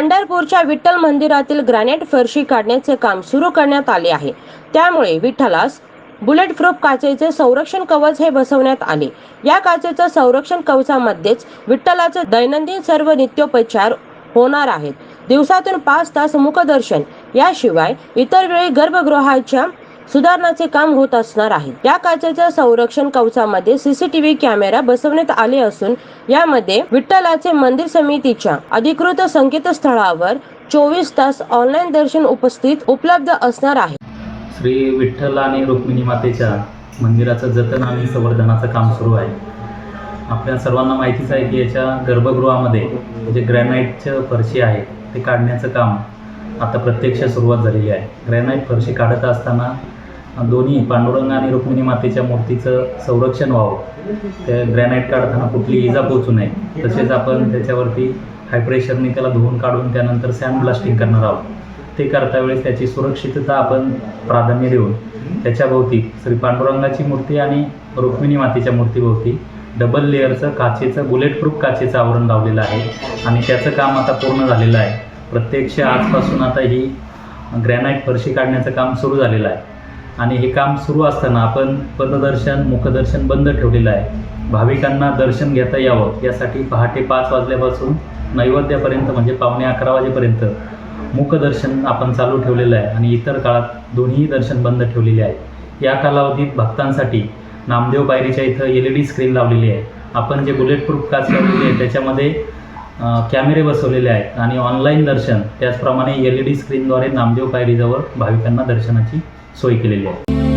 पंढरपूरच्या विठ्ठल मंदिरातील ग्रॅनाइट फरशी काढण्याचे काम सुरू करण्यात आले आहे. त्यामुळे विठ्ठलास बुलेट प्रूफ काचेचे संरक्षण कवच हे बसवण्यात आले. या काचेच्या संरक्षण कवचामध्येच विठ्ठलाचे दैनंदिन सर्व नित्योपचार होणार आहेत. दिवसातून पाच तास मुखदर्शन याशिवाय इतर वेळी गर्भगृहाच्या सुधारणाचे काम होत असणार आहे. या काचेच्या संरक्षण कवचामध्ये सीसीटीव्ही कॅमेरा बसवण्यात आले असून यामध्ये विठ्ठलाचे मंदिर समितीच्या अधिकृत संकेतस्थळावर चोवीस तास ऑनलाईन दर्शन उपस्थित उपलब्ध असणार आहे. श्री विठ्ठल आणि रुक्मिणी मातेच्या मंदिराचं जतन आणि संवर्धनाचं काम सुरू आहे. आपल्या सर्वांना माहितीच आहे की याच्या गर्भगृहामध्ये जे ग्रॅनाईटचं फरशी आहे ते काढण्याचं काम आता प्रत्यक्ष सुरुवात झालेली आहे. ग्रॅनाईट फरशी काढत असताना दोन्ही पांडुरंग आणि रुक्मिणी मातेच्या मूर्तीचं संरक्षण व्हावं. त्या ग्रॅनाईट काढताना कुठली इजा पोचू नये. तसेच आपण त्याच्यावरती हाय प्रेशरने त्याला धुवून काढून त्यानंतर सँड ब्लास्टिंग करणार आहोत. ते करता वेळेस त्याची सुरक्षितता आपण प्राधान्य देऊन त्याच्याभोवती श्री पांडुरंगाची मूर्ती आणि रुक्मिणी मातेच्या मूर्तीभोवती डबल लेअरचं काचेचं बुलेट प्रूफ काचेचं आवरण लावलेलं आहे आणि त्याचं काम आता पूर्ण झालेलं आहे. प्रत्यक्ष आजपासून आता ही ग्रॅनाईट फरशी काढण्याचं काम सुरू झालेलं आहे. आणि हे काम सुरू असताना आपण पददर्शन मुखदर्शन बंद ठेवलेलं आहे. भाविकांना दर्शन घेता यावं यासाठी पहाटे पाच वाजल्यापासून नैवेद्यापर्यंत म्हणजे पावणे अकरा वाजेपर्यंत मुखदर्शन आपण चालू ठेवलेलं आहे आणि इतर काळात दोन्ही दर्शन बंद ठेवलेले आहे. या कालावधीत भक्तांसाठी नामदेव पायरीच्या इथं एल ई डी स्क्रीन लावलेली आहे. आपण जे बुलेट प्रूफ काच लावलेली आहे त्याच्यामध्ये कॅमेरे बसवलेले आहेत आणि ऑनलाईन दर्शन त्याचप्रमाणे एल ई डी स्क्रीनद्वारे नामदेव पायरीजवळ भाविकांना दर्शनाची सोय केलेली आहे.